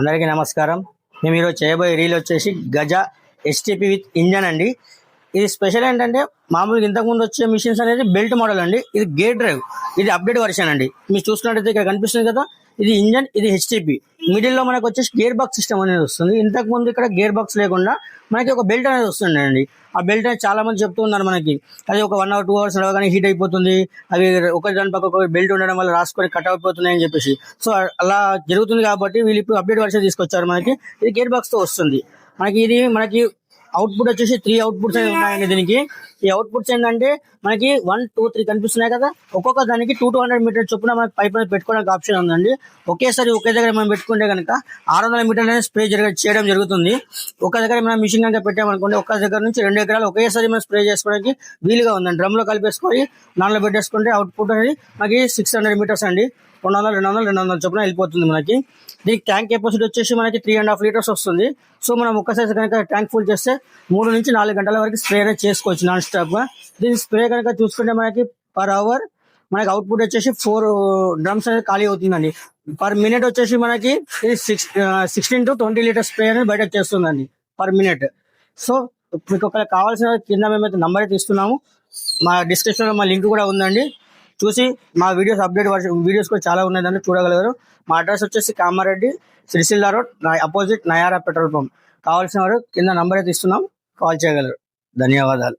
అందరికీ నమస్కారం. మేము ఈరోజు చేయబోయే రీల్ వచ్చేసి గజ ఎస్టీపీ విత్ ఇంజన్ అండి. ఇది స్పెషల్ ఏంటంటే మామూలుగా ఇంతకుముందు వచ్చే మిషన్స్ అనేది బెల్ట్ మోడల్ అండి. ఇది గేర్ డ్రైవ్. ఇది అప్డేట్ వర్షన్ అండి. మీరు చూసుకున్నట్టయితే ఇక్కడ కనిపిస్తుంది కదా. ఇది ఇంజన్ ఇది హెచ్టీపీ మిడిల్లో మనకు వచ్చేసి గేర్ బాక్స్ సిస్టమ్ అనేది వస్తుంది. ఇంతకు ముందు ఇక్కడ గేర్ బాక్స్ లేకుండా మనకి ఒక బెల్ట్ అనేది వస్తుందండి ఆ బెల్ట్ అనేది చాలా మంది చెప్తూ ఉన్నారు మనకి. అది ఒక వన్ అవర్ టూ అవర్స్ నడవగానే హీట్ అయిపోతుంది. అవి ఒక దాని పక్క ఒక బెల్ట్ ఉండడం వల్ల రాసుకొని కట్ అయిపోతున్నాయి అని చెప్పేసి. సో అలా జరుగుతుంది కాబట్టి వీళ్ళు ఇప్పుడు అప్డేట్ వర్షన్ తీసుకొచ్చారు మనకి. ఇది గేర్ బాక్స్తో వస్తుంది. మనకి ఇది మనకి అవుట్పుట్ వచ్చేసి త్రీ అవుట్పుట్స్ అనేవి ఉన్నాయండి దీనికి. ఈ అవుట్పుట్స్ ఏంటంటే మనకి వన్ టూ త్రీ కనిపిస్తున్నాయి కదా. ఒక్కొక్క దానికి టూ టూ హండ్రెడ్ మీటర్ చొప్పున మనకి పైప్ అనేది పెట్టుకోవడానికి ఆప్షన్ ఉందండి. ఒకేసారి ఒకే దగ్గర మనం పెట్టుకుంటే కనుక ఆరు వందల మీటర్ల స్ప్రే జరగ చేయడం జరుగుతుంది. ఒక దగ్గర మనం మిషన్ కనుక పెట్టామనుకోండి ఒక దగ్గర నుంచి రెండు ఎకరాలు ఒకేసారి మనం స్ప్రే చేసుకోవడానికి వీలుగా ఉందండి. డ్రమ్లో కలిపేసుకొని నాన్లో పెట్టేసుకుంటే అవుట్పుట్ అనేది మనకి సిక్స్ హండ్రెడ్ మీటర్స్ అండి. రెండు వందలు రెండు వందలు రెండు వందల చొప్పున వెళ్ళిపోతుంది మనకి. దీనికి ట్యాంక్ కెపాసిటీ వచ్చేసి మనకి త్రీ అండ్ హాఫ్ లీటర్స్ వస్తుంది. సో మనం ఒక్కసారి కనుక ట్యాంక్ ఫుల్ చేస్తే మూడు నుంచి నాలుగు గంటల వరకు స్ప్రే అనేది చేసుకోవచ్చు నాన్ స్టాప్గా దీని స్ప్రే కనుక చూసుకుంటే మనకి పర్ అవర్ మనకి అవుట్పుట్ వచ్చేసి ఫోర్ డ్రమ్స్ అనేది ఖాళీ అవుతుందండి. పర్ మినిట్ వచ్చేసి మనకి ఇది six sixteen to twenty litres spray అనేది బయట చేస్తుందండి పర్ మినిట్ సో మీకు ఒకవేళ కావాల్సిన కింద మేమైతే నంబర్ అయితే ఇస్తున్నాము. మా డిస్క్రిప్షన్లో మా లింక్ కూడా ఉందండి. చూసి మా వీడియోస్ అప్డేట్ వీడియోస్ కూడా చాలా ఉన్నాయి చూడగలరు. మా అడ్రస్ వచ్చేసి Kamareddy Sircilla road opposite Nayara petrol pump. కావాల్సిన వారు కింద నంబర్ అయితే ఇస్తున్నాం. కాల్ చేయగలరు. ధన్యవాదాలు.